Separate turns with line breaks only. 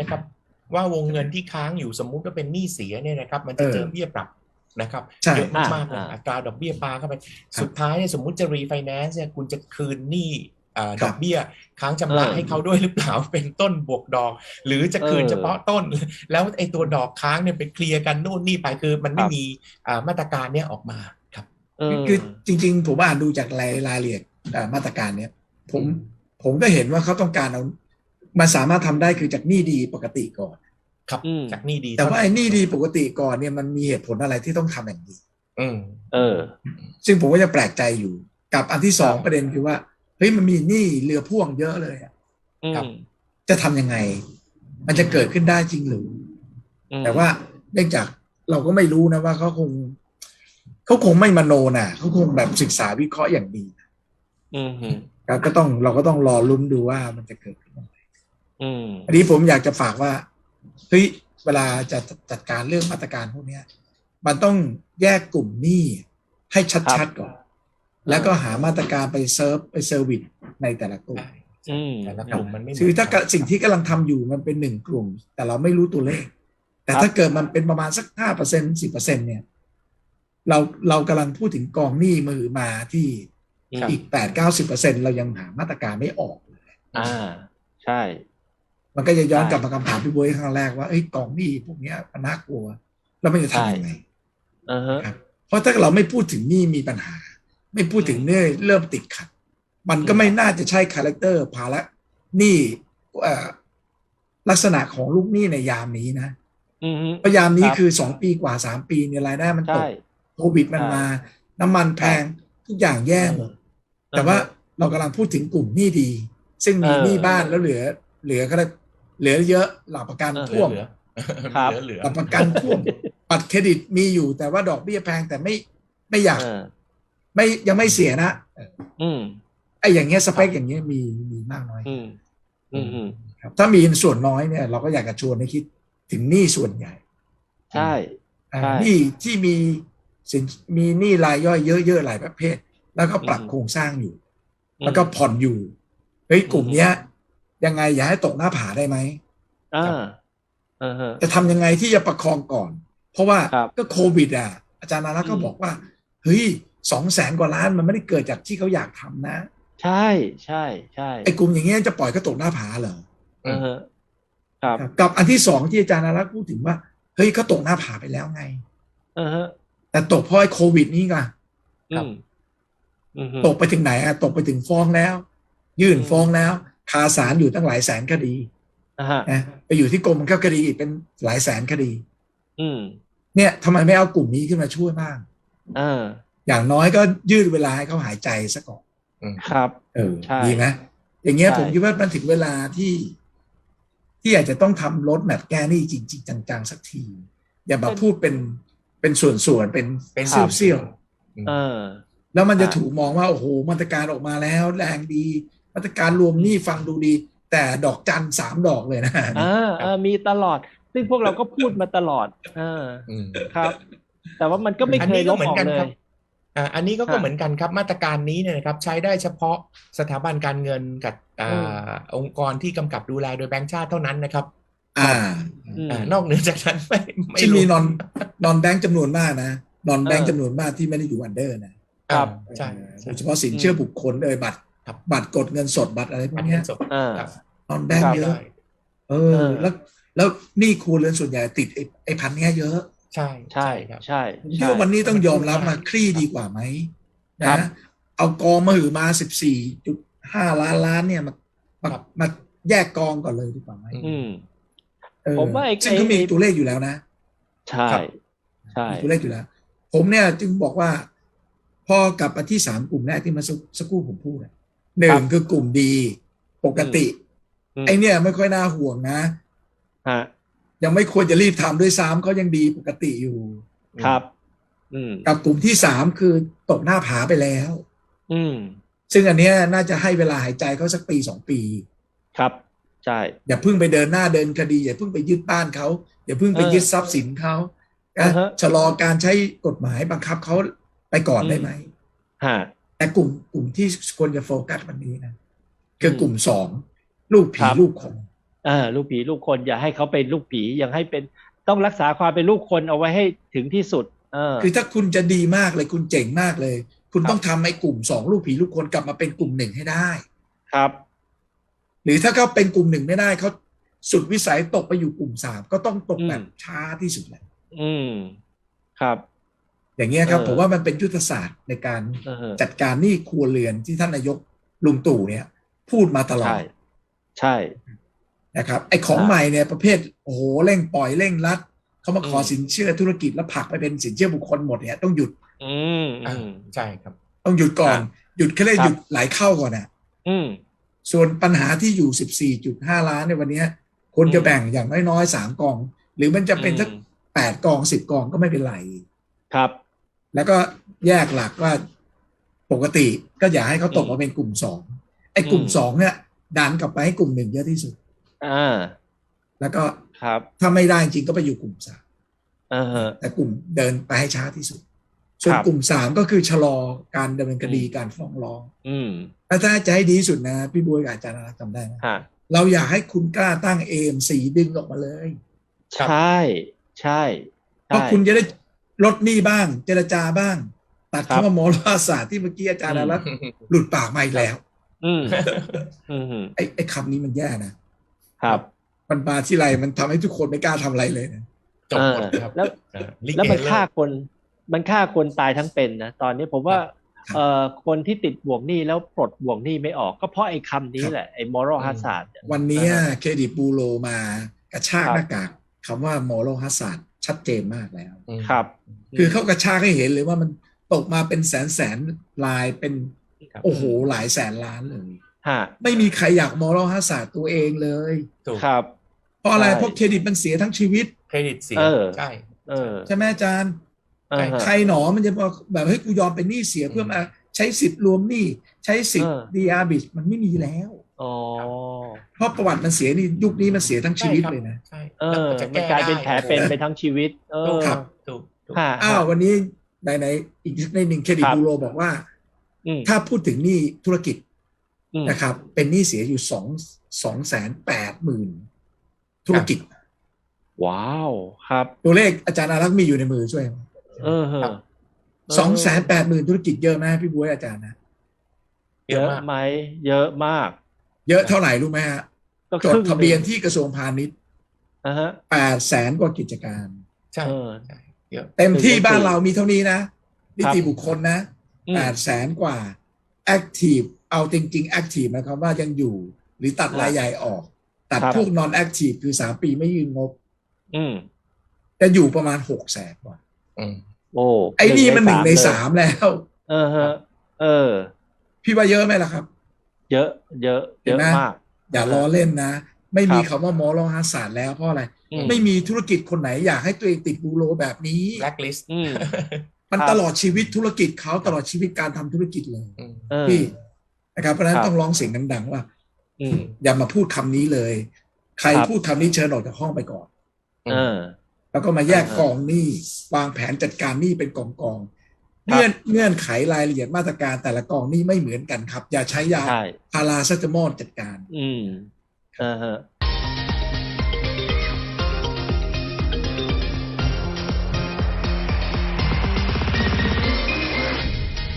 นะครับ ว่าวงเงินที่ค้างอยู่สมมุติว่าเป็นหนี้เสียเนี่ยนะครับ มันจะเจอเบี้ยปรับนะครับ
ใช่
เยอะมากๆเลย
อ่า
อัตราดอกเบี้ยปลาเข้าไป สุดท้ายเนี่ยสมมุติจะรีไฟแนนซ์เนี่ยคุณจะคืนหนี้อ่า
ครั
ด
บ
อกเบี้ยค้างชำระ
เออ
ให้เขาด้วยหรือเปล่าเป็นต้นบวกดอก หรือจะคืน
เออ
เฉพาะต้น แล้วไอ้ตัวดอกค้างเนี่ยไปเคลียร์กันนู่นนี่ไปคือมันไม่
ครับ
มีอ่ามาตรการเนี่ยออกมาครับ
เออ
คือจริง ๆ ผมอ่านดูจากรายรายละเอียดเอ่อมาตรการเนี้ยผม
อืม
ผมก็เห็นว่าเขาต้องการเอา มันสามารถทำได้คือจากหนี้ดีปกติก่อน
ครับ
อืม
จากหนี้ดี
แต่ว่า
เท่
ไอ้
นั้น
หนี้ดีปกติก่อนเนี่ยมันมีเหตุผลอะไรที่ต้องทำอย่างนี้
อืม
เออ
ซึ่งผมก็จะแปลกใจอยู่ กับอันที่สอง
ครับ
ประเด็นคือว่าเฮ้ยมันมีหนี้เรือพ่วงเยอะเลยอะ
อืม
ครับ
จะทำยังไง มันจะเกิดขึ้นได้จริงหรือ
อืม
แต่ว่าเนื่องจากเราก็ไม่รู้นะว่าเขาคงเขาคงไม่มโนน่ะเขาคงแบบศึกษาวิเคราะห์อย่างดี
อืมอืม
เราก็ต้องเราก็ต้องรอลุ้นดูว่ามันจะเกิดขึ้น
อืม
อันนี้ผมอยากจะฝากว่าเฮ้ยเวลาจะจัดการเรื่องมาตรการพวกเนี้ยมันต้องแยกกลุ่มหนี้ให้ชัดๆก่อน แล้วก็หามาตรการไปเซิร์ฟไปเซอร์วิสในแต่ละกลุ่ม
อืม
แต่ละกลุ่มมันไม่เหมื
คือ
อน
ถ้า
กัน
สิ่งที่กำลังทำอยู่มันเป็นหนึ่งกลุ่ม แต่เราไม่รู้ตัวเลข แต่ถ้าเกิดมันเป็นประมาณสักห้าเปอร์เซ็นสิบเปอร์เซ็นเนี่ยเราเรากำลังพูดถึงกองหนี้มือมาที่
ครับ
อีกแปดเก้าสิบเปอร์เซ็นเรายังหามาตรการไม่ออก
อ่า ใช่
มันก็จะย้อน
ใช่
กลับมาคำถามพี่บวยครั้งแรกว่าเอ้ยกองหนี้พวกเนี้ยมันน่ากลัว แล้วมันจะทำยังไง
อ่าฮะ
ครับเพราะถ้าเราไม่พูดถึงหนี้มีปัญหา ไม่พูดถึงเนื่อเริ่มติดขัด มันก็ไม่น่าจะใช่คาแรคเตอร์ภาระหนี้เอ่อลักษณะของลูกหนี้ในยามนี้นะ
อืมฮึ
เพราะยามนี้
ครับ
คือสองปีกว่าสามปีเนี่ยรายได้มันต
ใช่
กโควิดมัน
ใช่
มา น้ำมันแพงทุกอย่างแย่หมดแต่ว่าเรากำลังพูดถึงกลุ่มหนี้ดี ซึ่งมี
เออ
หนี้บ้านแล้วเหลือ เหลือก็ได้ เหลือเยอะหลักประกัน
เออ
ท่วม
เหลือ
ครับ
เหลือเหลือ
หลักประกันท่วมบัตรเครดิตมีอยู่แต่ว่าดอกเบี้ยแพงแต่ไม่ไม่อยาก
เออ
ไม่ยังไม่เสียนะ
อืม
ไอ้อย่างเงี้ยสเปคอย่างเงี้ยมีมีมากน้อย
อืมอืมอืม
ครับถ้ามีส่วนน้อยเนี่ย เราก็อยากจะชวนให้คิดถึงหนี้ส่วนใหญ่
ใช่
อ่า
ใช่
หนี้ที่มีสินมีหนี้รายย่อยเยอะๆหลายประเภท แล้วก็ปรับ
อืม
โครงสร้างอยู่ แล้วก็ผ่อนอยู่เฮ้ยกลุ่มเนี้ย ยังไงอย่าให้ตกหน้าผาได้ไหม
อ่าอ่าฮะ
จะทำยังไงที่จะประคองก่อน เพราะว่า
ครับ
ก็โควิด อะ อาจารย์นารักษ์ก็
อืม
บอกว่า เฮ้ยสองแสนกว่าล้านมันไม่ได้เกิดจากที่เขาอยากทำนะ
ใช่ใช่ใช่
ไอ้กลุ่มอย่างเงี้ยจะปล่อยก็ตกหน้าผาเหรอ
อ่าฮะครับ
ครับ กับอันที่สองที่อาจารย์นารักษ์พูดถึงว่า เฮ้ยเขาตกหน้าผาไปแล้วไง
อ่าฮะ
แต่ตกเพราะไอ้โควิดนี่ไง
อืมอืมฮึ
ตกไปถึงไหนอะตกไปถึงฟ้องแล้ว ยื่น
อืม
ฟ้องแล้ว คาศาลอยู่ตั้งหลายแสนคดี
อ่าฮะ
นะไปอยู่ที่กรมบังคับคดีอีกเป็นหลายแสนคดี
อืม
เนี่ยทำไมไม่เอากลุ่มนี้ขึ้นมาช่วยบ้าง
อ่า
อย่างน้อยก็ยืดเวลาให้เขาหายใจซะก่อน
ครับ
เออ
ใช่
ดีไหมอย่างเงี้ย
ใช่
ผมคิดว่ามันถึงเวลาที่ที่อาจจะต้องทำรถแมพแก้หนี่จริง ๆ จังๆ สักที อย่ามาพูดเป็นเป็นส่วนๆเป็น
เป็น
เสี้ยวๆ
เออ
แล้วมันจะ
ใช่
ถูกมองว่า โอ้โหมาตรการออกมาแล้ว แรงดี มาตรการรวมหนี้ฟังดูดี แต่ดอกจันสามดอกเลยนะ
อ่าอ่ามีตลอด ซึ่งพวกเราก็พูดมาตลอดอ่า
อืม
ครับ แต่ว่ามันก็ไม่
อัน
เค
นี้
ย
ก็
ลบ
เหมือ
อนอก
กัน
เล
ครับ
ย
อ่าอันนี้ก็
ครั
ก็
บ
เหมือนกันครับมาตรการนี้เนี่ยนะครับใช้ได้เฉพาะสถาบันการเงินกับอ่าองค์กรที่กำกับดูแลโดยแบงก์ชาติเท่านั้นนะครับ
อ่า
อืม
อ่านอกเหนือจากนั้นไม่ไม่
ซึ่งมี
รู้
นอนนอนแบงค์จำนวนมากนะนอนแบงค์
เออ
จำนวนมากที่ไม่ได้อยู่อันเดอร์นะครับ
ใช่
เออ
ใช่
โดยเฉพาะสินเชื่อบุคคลเอยบัตร
ครับ
บัตรกดเงินสดบัตรอะไรพว
อั
ก
น
เนี้
นี้
ย
สด
อ่า
ครับ
นอนแบงค์เยอะ
ได้
เอ
เอ
อ
อ
แล้วแล้วหนี่ครัวเรือนส่วนใหญ่ติดไอ้ไอ้พันเนี้ยเยอะ
ใช่
ใช่
ครับ
ใช่
ผมคิด
ใช่
ว่าวันนี้ต้องยอมรับมาคลี่ดีกว่าไหม
ครั
นะ
บ
เอากองมาหือมาสิบสี่จุดห้าล้านล้านเนี่ยมามา
ครับ
มาแยกกองก่อนเลยดีกว่าไหม
อืม
เออ
ผมว่าไอ้
ซึ่งก็มี
ไอ้
ตัวเลขอยู่แล้วนะ
ใช่
ครับ
ใช่
มีตัวเลขอยู่แล้ว ผมเนี่ยจึงบอกว่า พอกลับมาที่สามกลุ่มแรกที่มาสักสักครู่ผมพูดอะ หนึ่งคือกลุ่มดีปกติ
ม
ไอเนี่ยไม่ค่อยน่าห่วงนะ
ฮะ
ยังไม่ควรจะรีบทำด้วยซ้ำเขายังดีปกติอยู่
ครับอืม
กับกลุ่มที่สามคือตกหน้าผาไปแล้ว
อืม
ซึ่งอันเนี้ยน่าจะให้เวลาหายใจเขาสักปีสองปี
ครับใช่
อย่าเพิ่งไปเดินหน้าเดินคดี อย่าเพิ่งไปยึดบ้านเขาอย่าเพิ่งไป
เออ
ยึดทรัพย์สินเขา
อ่าฮะ
ชะลอการใช้กฎหมายบังคับเขาไปก่อน
อืม
ได้ไหม
ฮะ
แต่กลุ่มกลุ่มที่ควรจะโฟกัสวันนี้นะคือกลุ่มสองลูกผี
ครับ
ลูกของ
เออลูกผีลูกคนอย่าให้เขาเป็นลูกผียังให้เป็นต้องรักษาความเป็นลูกคนเอาไว้ให้ถึงที่สุดเออ
คือถ้าคุณจะดีมากเลยคุณเจ๋งมากเลย คุณ
ครับ
ต้องทำให้กลุ่มสองลูกผีลูกคนกลับมาเป็นกลุ่มหนึ่งให้ได้
ครับ
หรือถ้าเขาเป็นกลุ่มหนึ่งไม่ได้เขาสุดวิสัยตกไปอยู่กลุ่มสามก็ต้องตก
อืม
แบบช้าที่สุดแหละ
อืม ครับ
อย่างเงี้ยครับ
เออ
ผมว่ามันเป็นยุทธศาสตร์ในการ
เออ
จัดการหนี้ครัวเรือนที่ท่านนายกลุงตู่เนี่ย พูดมาตลอ
ใช่
ด
ใช่
นะครับไอ้ของ
ครับ
ใหม่เนี่ยประเภทโอ้โหเร่งปล่อยเร่งรัดเขามาขอ
อืม
สินเชื่อธุรกิจแล้วผลักไปเป็นสินเชื่อบุคคลหมดเนี่ยต้องหยุด
อืม
อ่า
อืม
ใช่ครับ
ต้องหยุดก่อน
ครับ
หยุดแค่เรียก
ครับ
หยุดไหลเข้าก่อนนะ
อืม
ส่วนปัญหาที่อยู่14.5ล้านในวันเนี้ยควรจะ
อืม
แบ่งอย่างน้อยๆสามกอง หรือมันจะเป็นสัก
อืม
แปดกองสิบกองก็ไม่เป็นไร
ครับ
แล้วก็แยกหลักว่าปกติก็อย่าให้เขาตก
อืม
มาเป็นกลุ่มสองไอ้กลุ่ม
อืม
สองเนี่ยดันกลับไปให้กลุ่มหนึ่งเยอะที่สุด
อ่า
แล้วก็
ครับ
ถ้าไม่ได้จริงก็ไปอยู่กลุ่มสาม
เออฮะ
แต่กลุ่มเดินไปให้ช้าที่สุด ส่วน
ครับ
กลุ่มสามก็คือชะลอการดำเนินคดี
อืม
การฟ้องร้อง
อืม
แล้วถ้าจะให้ดีที่สุดนะ พี่บวยกับอาจารย์นาจำได้ไหม
ฮะ
เราอยากให้คุณกล้าตั้ง AMC ดึงออกมาเลย
ครับ
ใช่ ใช่
เพราะ
ใช่
คุณจะได้ ลดหนี้บ้าง เจรจาบ้าง ตัด
ครับ
คำว่าหมอราศาสตร์ที่เมื่อกี้อาจารย์
อืม
อารัตน์หลุดปากมาอีกแล้ว
อืมอืม
ไอ้ไอ้คำนี้มันแย่นะครับ มันมาที่ไรมันทำให้ทุกคนไม่กล้าทำอะไรเลยนะ
จบหมดครับ
แล้ว
เออลิเก
แล้วมัน
เลิก
ฆ่าคน มันฆ่าคนตายทั้งเป็นนะตอนนี้ผมว่า
ครับ
เอ่อคนที่ติดบ่วงหนี้แล้วปลดบ่วงหนี้ไม่ออก ก็เพราะไอ้คำนี้แหละไอ้ moral hazard เนี่ย
วันนี้
อ่าฮะ
เครดิตบูโรมากระชาก
ครับ
หน้ากากคำว่า moral hazard ชัดเจนมากแล้ว
อืม
ครับ
คือเขากระชากให้เห็นเลยว่ามันตกมาเป็นแสนแสนลายเป็น
ครับ
โอ้โหหลายแสนล้านเลย
ฮะ
ไม่มีใครอยาก moral hazard ตัวเองเลย
ถูก
ครับ
เพราะอะไร
ใช่
เพราะเครดิตมันเสียทั้งชีวิต
เครดิตเสีย
เออ
ใช่
เออ
ใช่ไหมอาจารย์
อ่าฮะ
ใครหนอมันจะบอกแบบเฮ้ยกูยอมเป็นหนี้เสียเพื่อมาใช้สิทธิ์รวมหนี้ใช้สิทธิ์
เออ
ดีอาร์บิมันไม่มีแล้ว
อ๋อ
เพราะประวัติมันเสียนี่ยุคนี้มันเสียทั้งชีวิต
ใครับ
เลยนะ
ใช่
เอ
แล้ว
อ
จะ
มัน
แก
ลายเป็นแผลเป็น
ได้
ไปทั้งชีวิต เอ
ถู
อก
ครับ
ถูกถูก
ฮะ
อ้าววันนี้ในในอีกในหนึ่งเครดิต
ครับ
บูโรบอกว่า
อืม
ถ้าพูดถึงหนี้ธุรกิจ
อืม
นะครับ เป็นหนี้เสียอยู่สองสองแสนแปดหมื่นธุรกิจ
ว้าว ครับ
ตัวเลขอาจารย์อารักษ์มีอยู่ในมือช่วย
เออฮะ
สองแสนแปดหมื่นธุรกิจเยอะไหมพี่บุ้ยอาจารย์นะ
เย
เย
อะ
อะ
มาก
ไหมเยอะมาก
เยอะเท่าไหร่รู้ไหมฮะ
ก็
จ
ค
ด
รึ่ง
ทะเบียน
หง
ที่กระทรวงพาณิชย์
อ่าฮะ
แปดแสนกว่ากิจการ
ใช่
เออ
ใช่เยอะ
เต็มที่
เป็น
บ้านเรามีเท่านี้นะนิ
ครับ
ติบุคคลนะ
อืม
แปดแสนกว่า Active เอาจริงๆ Active นะครับว่ายังอยู่ หรือตัดรายใหญ่ออก ตัด
ครับ
พวก non active คือสามปีไม่ยืนงบ
อืม
จะอยู่ประมาณหกแสนกว่า
อืม
โอ้
ไอ้นี่มันหนึ่งใน
เลย
สามแล้ว
เออฮะเออ
พี่ว่าเยอะไหมล่ะครับ
เยอะ เยอะ เยอะ
เห็นไหม
มาก
อย่าล้อเล่นนะ ไม่มี
ครับ
คำว่ามอลฮาศาสตร์แล้วเพราะอะไร
อืม
ไม่มีธุรกิจคนไหนอยากให้ตัวเองติดบูโรแบบนี้
แบล็คลิสต์
อืม
มัน
ครับ
ตลอดชีวิตธุรกิจเขาตลอดชีวิตการทำธุรกิจเลย
เออ
พี่นะครับเพราะฉะนั้
คนรับ
ต้องร้องเสียงดัง ๆ ว่า
อืม
อย่ามาพูดคำนี้เลย ใคร
ครับ
พูดคำนี้เชิญออกจากห้องไปก่อน
เออ
แล้วก็มาแยก
อ่าฮะ
กองหนี้วางแผนจัดการหนี้เป็นกองกองๆ
ครับ
เงื่อนเงื่อนไขรายละเอียดมาตรการแต่ละกองหนี้ไม่เหมือนกันครับ อย่าใช้ยา
ใช่
พาราเซตามอลจัดการ
อืมเออฮะ